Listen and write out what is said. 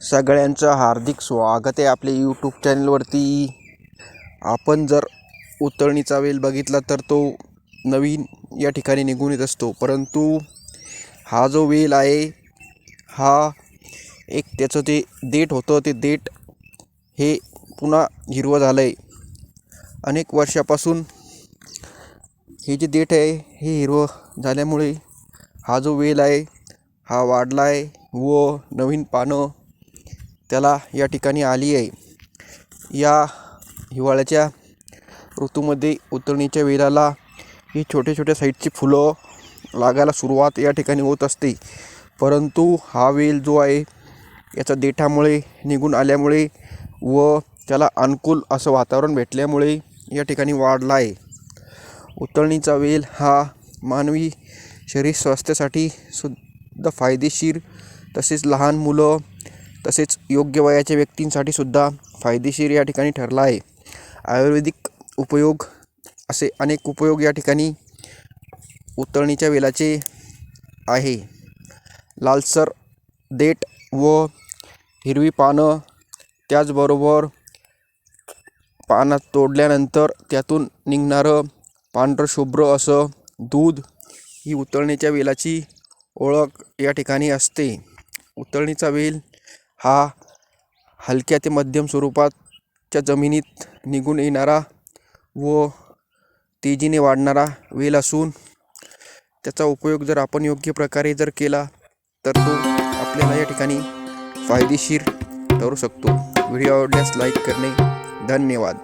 सगळ्यांचं हार्दिक स्वागत आहे आपल्या यूट्यूब चॅनलवरती आपण जर उतरणीचा वेल बघितला तर तो नवीन या ठिकाणी निघून येत असतो. परंतु हा जो वेल आहे हा एक त्याचं ते देठ होतं ते देठ हे पुन्हा हिरवं झालं आहे अनेक वर्षापासून हे जे देठ आहे हे हिरवं झाल्यामुळे हा जो वेल आहे हा वाढला आहे व नवीन पानं त्याला या ठिकाणी आली आहे. या हिवाळ्याच्या ऋतूमध्ये उतरणीच्या वेलाला ही छोट्या छोट्या साईडची फुलं लागायला सुरुवात या ठिकाणी होत असते. परंतु हा वेल जो आहे याचा देठामुळे निघून आल्यामुळे व त्याला अनुकूल असं वातावरण भेटल्यामुळे या ठिकाणी वाढला आहे. उतरणीचा वेल हा मानवी शरीर स्वास्थ्यासाठी सुद्धा फायदेशीर तसेच लहान मुलं तसेच योग्य वयाच्या व्यक्तींसाठी सुद्धा फायदेशीर या ठिकाणी ठरला आहे. आयुर्वेदिक उपयोग असे अनेक उपयोग या ठिकाणी उतरणीच्या वेलाचे आहे. लालसर देठ व हिरवी पानं त्याचबरोबर पानात तोडल्यानंतर त्यातून निघणारं पांढरं शुभ्र असं दूध ही उतरणीच्या वेलाची ओळख या ठिकाणी असते. उतरणीचा वेल हा हलक्या ते मध्यम स्वरूपाच्या जमिनीत निघून येणारा व तेजीने वाढणारा वेल असून त्याचा उपयोग जर आपण योग्य प्रकारे जर केला तर तो आपल्याला या ठिकाणी फायदेशीर ठरू शकतो. व्हिडिओ आवडल्यास लाईक करणे. धन्यवाद.